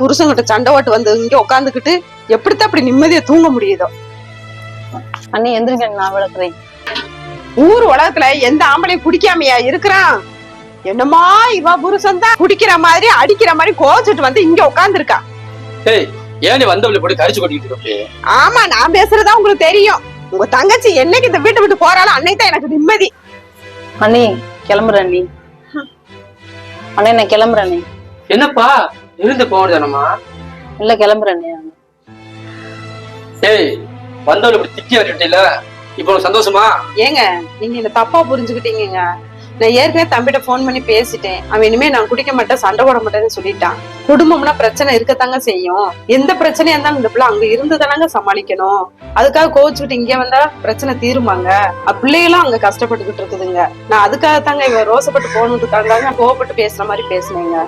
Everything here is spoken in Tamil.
புருஷன்கிட்ட சண்டை ஓட்டு வந்து இங்க உட்காந்துக்கிட்டு எப்படித்தான் அப்படி நிம்மதியா தூங்க முடியுதோ. அண்ணி எந்திரிங்க நான் விளக்குறேன். ஊர் உலகத்துல எந்த ஆம்பளையும் குடிக்காமையா இருக்கிறான்? என்னமா இவ புருஷன் தான் குடிக்கிற மாதிரி அடிக்கிற மாதிரி கோச்சிட்டு வந்து இங்க உட்காந்துருக்கா ஏய் ஏன் வந்தவளை போட்டு கரிச்சு கொட்டிட்டு ஆமா நான் பேசுறதா உங்களுக்கு தெரியும். உங்க தங்கச்சி என்னைக்கு இந்த வீட்டை விட்டு போறாளோ அன்னைக்கு தான் எனக்கு நிம்மதி. அண்ணி கிளம்புறேன் அண்ணி அண்ணே நான் கிளம்புறேன் அண்ணி என்னப்பா? இருந்து போகணுதானம்மா இல்ல கிளம்புறேன் ஏய் வந்தவளை இப்படி திக்கி வரட்டில இப்போ சந்தோஷமா? ஏங்க நீங்க என்ன தப்பா புரிஞ்சுக்கிட்டீங்கங்க. நான் ஏற்கனவே தம்பிட்ட ஃபோன் பண்ணி பேசிட்டேன். அவன் இனிமே நான் குடிக்க மாட்டேன் சண்டை போட மாட்டேன்னு சொல்லிட்டான். குடும்பம்னா பிரச்சனை இருக்கத்தாங்க செய்யும். எந்த பிரச்சனையா இருந்தாலும் இந்த பிள்ளை அங்க இருந்து தானங்க சமாளிக்கணும். அதுக்காக கோச்சுக்கிட்டு இங்க வந்தா பிரச்சனை தீருமாங்க? பிள்ளைகளும் அங்க கஷ்டப்பட்டுக்கிட்டு இருக்குதுங்க. நான் அதுக்காக தாங்க இவன் ரோசப்பட்டு போகணுன்றதுக்காக கோவப்பட்டு பேசுற மாதிரி பேசினேங்க.